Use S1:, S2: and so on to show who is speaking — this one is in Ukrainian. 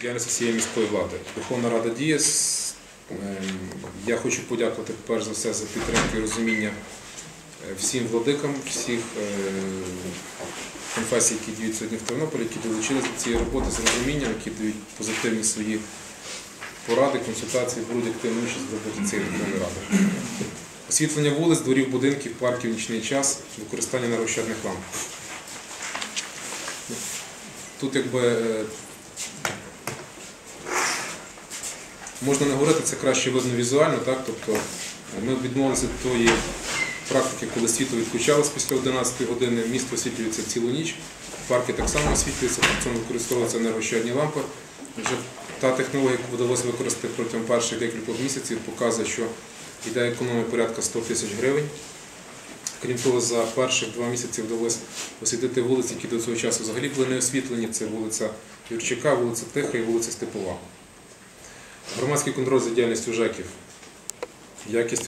S1: діяльності всієї міської влади. Верховна Рада діє. Ем, Я хочу подякувати перш за все за підтримку і розуміння е, всім владикам, всіх е, конфесій, які діють сьогодні в Тернополі, які долучилися до цієї роботи з розумінням, які дають позитивні свої поради, консультації, беруть активну участь в роботі цієї Верховної Ради. Освітлення вулиць, дворів, будинків, парків, нічний час, використання енергощадних ламп. Тут якби е, можна не говорити, це краще видно візуально, так? Тобто ми відмовилися від тої практики, коли світло відключалось після 11 години, місто освітлюється цілу ніч, парки так само освітлюються, при цьому використовуються енергощадні лампи. Вже та технологія, яку вдалося використати протягом перших декількох місяців, показує, що йде економія порядка 100 тисяч гривень. Крім того, за перших два місяці вдалося освітлити вулиці, які до цього часу взагалі були не освітлені. Це вулиця Юрчака, вулиця Тиха і вулиця Степова. Громадський контроль за діяльністю ЖЕКів. Якість